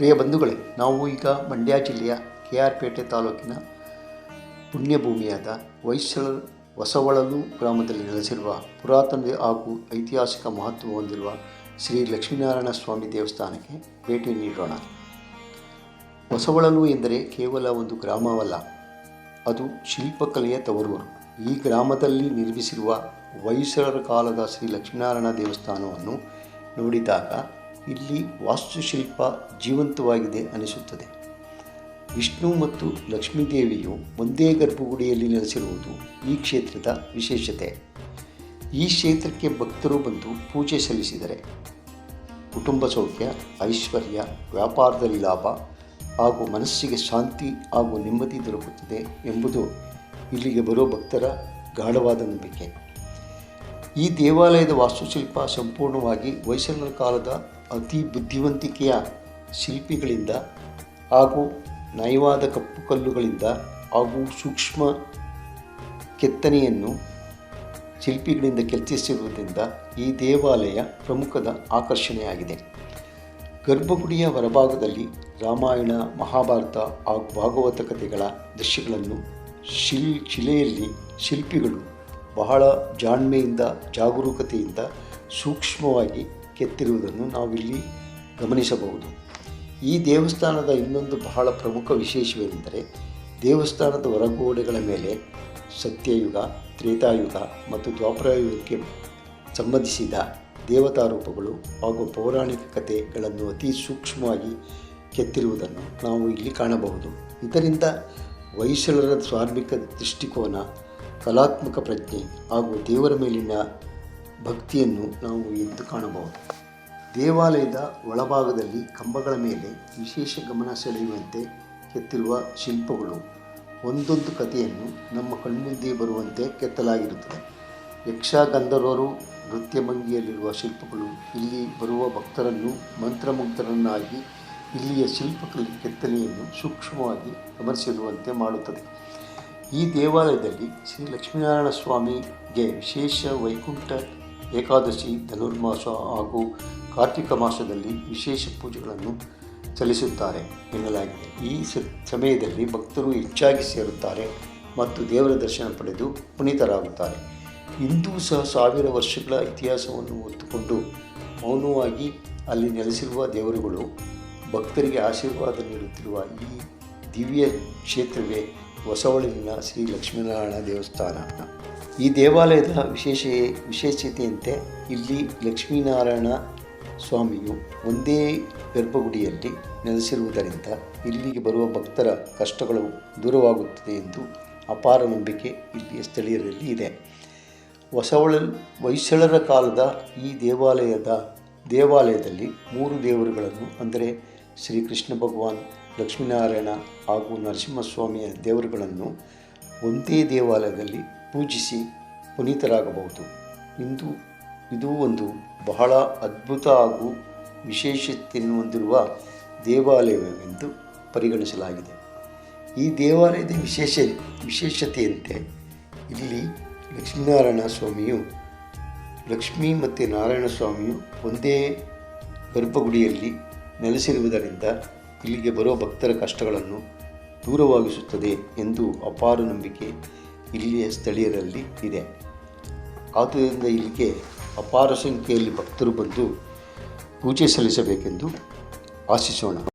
ಪ್ರಿಯ ಬಂಧುಗಳೇ, ನಾವು ಈಗ ಮಂಡ್ಯ ಜಿಲ್ಲೆಯ ಕೆ ಆರ್ ಪೇಟೆ ತಾಲೂಕಿನ ಪುಣ್ಯಭೂಮಿಯಾದ ಹೊಯ್ಸಳ, ಹೊಸವಳಲು ಗ್ರಾಮದಲ್ಲಿ ನೆಲೆಸಿರುವ ಪುರಾತನ ಹಾಗೂ ಐತಿಹಾಸಿಕ ಮಹತ್ವ ಹೊಂದಿರುವ ಶ್ರೀ ಲಕ್ಷ್ಮೀನಾರಾಯಣ ಸ್ವಾಮಿ ದೇವಸ್ಥಾನಕ್ಕೆ ಭೇಟಿ ನೀಡೋಣ. ಹೊಸವಳಲು ಎಂದರೆ ಕೇವಲ ಒಂದು ಗ್ರಾಮವಲ್ಲ, ಅದು ಶಿಲ್ಪಕಲೆಯ ತವರೂರು. ಈ ಗ್ರಾಮದಲ್ಲಿ ನಿರ್ಮಿಸಿರುವ ಹೊಯ್ಸಳರ ಕಾಲದ ಶ್ರೀ ಲಕ್ಷ್ಮೀನಾರಾಯಣ ದೇವಸ್ಥಾನವನ್ನು ನೋಡಿದಾಗ ಇಲ್ಲಿ ವಾಸ್ತುಶಿಲ್ಪ ಜೀವಂತವಾಗಿದೆ ಅನಿಸುತ್ತದೆ. ವಿಷ್ಣು ಮತ್ತು ಲಕ್ಷ್ಮೀದೇವಿಯು ಒಂದೇ ಗರ್ಭಗುಡಿಯಲ್ಲಿ ನೆಲೆಸಿರುವುದು ಈ ಕ್ಷೇತ್ರದ ವಿಶೇಷತೆ. ಈ ಕ್ಷೇತ್ರಕ್ಕೆ ಭಕ್ತರು ಬಂದು ಪೂಜೆ ಸಲ್ಲಿಸಿದರೆ ಕುಟುಂಬ ಸೌಖ್ಯ, ಐಶ್ವರ್ಯ, ವ್ಯಾಪಾರದಲ್ಲಿ ಲಾಭ ಹಾಗೂ ಮನಸ್ಸಿಗೆ ಶಾಂತಿ ಹಾಗೂ ನೆಮ್ಮದಿ ದೊರಕುತ್ತದೆ ಎಂಬುದು ಇಲ್ಲಿಗೆ ಬರೋ ಭಕ್ತರ ಗಾಢವಾದ ನಂಬಿಕೆ. ಈ ದೇವಾಲಯದ ವಾಸ್ತುಶಿಲ್ಪ ಸಂಪೂರ್ಣವಾಗಿ ಹೊಯ್ಸಳರ ಕಾಲದ ಅತಿ ಬುದ್ಧಿವಂತಿಕೆಯ ಶಿಲ್ಪಿಗಳಿಂದ ಹಾಗೂ ನಯವಾದ ಕಪ್ಪು ಕಲ್ಲುಗಳಿಂದ ಹಾಗೂ ಸೂಕ್ಷ್ಮ ಕೆತ್ತನೆಯನ್ನು ಶಿಲ್ಪಿಗಳಿಂದ ಕೆತ್ತಿಸಿರುವುದರಿಂದ ಈ ದೇವಾಲಯ ಪ್ರಮುಖದ ಆಕರ್ಷಣೆಯಾಗಿದೆ. ಗರ್ಭಗುಡಿಯ ಹೊರಭಾಗದಲ್ಲಿ ರಾಮಾಯಣ, ಮಹಾಭಾರತ ಹಾಗೂ ಭಾಗವತ ಕಥೆಗಳ ದೃಶ್ಯಗಳನ್ನು ಶಿಲ್, ಶಿಲೆಯಲ್ಲಿ ಶಿಲ್ಪಿಗಳು ಬಹಳ ಜಾಣ್ಮೆಯಿಂದ ಜಾಗರೂಕತೆಯಿಂದ ಸೂಕ್ಷ್ಮವಾಗಿ ಕೆತ್ತಿರುವುದನ್ನು ನಾವಿಲ್ಲಿ ಗಮನಿಸಬಹುದು. ಈ ದೇವಸ್ಥಾನದ ಇನ್ನೊಂದು ಬಹಳ ಪ್ರಮುಖ ವಿಶೇಷವೆಂದರೆ ದೇವಸ್ಥಾನದ ಹೊರಗೋಡೆಗಳ ಮೇಲೆ ಸತ್ಯಯುಗ, ತ್ರೇತಾಯುಗ ಮತ್ತು ದ್ವಾಪರಯುಗಕ್ಕೆ ಸಂಬಂಧಿಸಿದ ದೇವತಾರೂಪಗಳು ಹಾಗೂ ಪೌರಾಣಿಕ ಕಥೆಗಳನ್ನು ಅತಿ ಸೂಕ್ಷ್ಮವಾಗಿ ಕೆತ್ತಿರುವುದನ್ನು ನಾವು ಇಲ್ಲಿ ಕಾಣಬಹುದು. ಇದರಿಂದ ಹೊಯ್ಸಳರ ಧಾರ್ಮಿಕ ದೃಷ್ಟಿಕೋನ, ಕಲಾತ್ಮಕ ಪ್ರಜ್ಞೆ ಹಾಗೂ ದೇವರ ಮೇಲಿನ ಭಕ್ತಿಯನ್ನು ನಾವು ಎದ್ದು ಕಾಣಬಹುದು. ದೇವಾಲಯದ ಒಳಭಾಗದಲ್ಲಿ ಕಂಬಗಳ ಮೇಲೆ ವಿಶೇಷ ಗಮನ ಸೆಳೆಯುವಂತೆ ಕೆತ್ತಿರುವ ಶಿಲ್ಪಗಳು. ಒಂದೊಂದು ಕಥೆಯನ್ನು ನಮ್ಮ ಕಣ್ಮುಂದೆ ಬರುವಂತೆ ಕೆತ್ತಲಾಗಿರುತ್ತದೆ. ಯಕ್ಷ ಗಂಧರ್ವರು ನೃತ್ಯಭಂಗಿಯಲ್ಲಿರುವ ಶಿಲ್ಪಗಳು ಇಲ್ಲಿ ಬರುವ ಭಕ್ತರನ್ನು ಮಂತ್ರಮುಗ್ಧರನ್ನಾಗಿ ಇಲ್ಲಿಯ ಶಿಲ್ಪಕಲೆ ಕೆತ್ತನೆಯನ್ನು ಸೂಕ್ಷ್ಮವಾಗಿ ಗಮನಿಸಿರುವಂತೆ ಮಾಡುತ್ತದೆ. ಈ ದೇವಾಲಯದಲ್ಲಿ ಶ್ರೀ ಲಕ್ಷ್ಮೀನಾರಾಯಣ ಸ್ವಾಮಿಗೆ ವಿಶೇಷ ವೈಕುಂಠ ಏಕಾದಶಿ, ಧನುರ್ಮಾಸ ಹಾಗೂ ಕಾರ್ತಿಕ ಮಾಸದಲ್ಲಿ ವಿಶೇಷ ಪೂಜೆಗಳನ್ನು ಸಲ್ಲಿಸುತ್ತಾರೆ ಎನ್ನಲಾಗಿದೆ. ಈ ಸಮಯದಲ್ಲಿ ಭಕ್ತರು ಹೆಚ್ಚಾಗಿ ಸೇರುತ್ತಾರೆ ಮತ್ತು ದೇವರ ದರ್ಶನ ಪಡೆದು ಪುನೀತರಾಗುತ್ತಾರೆ. ಇಂದೂ ಸಹ ಸಾವಿರ ವರ್ಷಗಳ ಇತಿಹಾಸವನ್ನು ಹೊತ್ತುಕೊಂಡು ಮೌನವಾಗಿ ಅಲ್ಲಿ ನೆಲೆಸಿರುವ ದೇವರುಗಳು ಭಕ್ತರಿಗೆ ಆಶೀರ್ವಾದ ನೀಡುತ್ತಿರುವ ಈ ದಿವ್ಯ ಕ್ಷೇತ್ರವೇ ಹೊಸವಳಿನ ಶ್ರೀ ಲಕ್ಷ್ಮೀನಾರಾಯಣ ದೇವಸ್ಥಾನ. ಈ ದೇವಾಲಯದ ವಿಶೇಷ ವಿಶೇಷತೆಯಂತೆ ಇಲ್ಲಿ ಲಕ್ಷ್ಮೀನಾರಾಯಣ ಸ್ವಾಮಿಯು ಒಂದೇ ಗರ್ಭಗುಡಿಯಲ್ಲಿ ನೆಲೆಸಿರುವುದರಿಂದ ಇಲ್ಲಿಗೆ ಬರುವ ಭಕ್ತರ ಕಷ್ಟಗಳು ದೂರವಾಗುತ್ತದೆ ಎಂದು ಅಪಾರ ನಂಬಿಕೆ ಇಲ್ಲಿಯ ಸ್ಥಳೀಯರಲ್ಲಿ ಇದೆ. ಹೊಸವಳ ಹೊಯ್ಸಳರ ಕಾಲದ ಈ ದೇವಾಲಯದ ದೇವಾಲಯದಲ್ಲಿ ಮೂರು ದೇವರುಗಳನ್ನು, ಅಂದರೆ ಶ್ರೀ ಕೃಷ್ಣ ಭಗವಾನ್, ಲಕ್ಷ್ಮೀನಾರಾಯಣ ಹಾಗೂ ನರಸಿಂಹಸ್ವಾಮಿಯ ದೇವರುಗಳನ್ನು ಒಂದೇ ದೇವಾಲಯದಲ್ಲಿ ಪೂಜಿಸಿ ಪುನೀತರಾಗಬಹುದು. ಇಂದು ಇದು ಒಂದು ಬಹಳ ಅದ್ಭುತ ಹಾಗೂ ವಿಶೇಷತೆಯನ್ನು ಹೊಂದಿರುವ ದೇವಾಲಯವೆಂದು ಪರಿಗಣಿಸಲಾಗಿದೆ. ಈ ದೇವಾಲಯದ ವಿಶೇಷ, ವಿಶೇಷತೆಯಂತೆ ಇಲ್ಲಿ ಲಕ್ಷ್ಮೀನಾರಾಯಣ ಸ್ವಾಮಿಯು, ಲಕ್ಷ್ಮೀ ಮತ್ತು ನಾರಾಯಣ ಸ್ವಾಮಿಯು ಒಂದೇ ಗರ್ಭಗುಡಿಯಲ್ಲಿ ನೆಲೆಸಿರುವುದರಿಂದ ಇಲ್ಲಿಗೆ ಬರುವ ಭಕ್ತರ ಕಷ್ಟಗಳನ್ನು ದೂರವಾಗಿಸುತ್ತದೆ ಎಂದು ಅಪಾರ ನಂಬಿಕೆ ಇಲ್ಲಿಯ ಸ್ಥಳೀಯರಲ್ಲಿ ಇದೆ. ಆದ್ದರಿಂದ ಇಲ್ಲಿಗೆ ಅಪಾರ ಸಂಖ್ಯೆಯಲ್ಲಿ ಭಕ್ತರು ಬಂದು ಪೂಜೆ ಸಲ್ಲಿಸಬೇಕೆಂದು ಆಶಿಸೋಣ.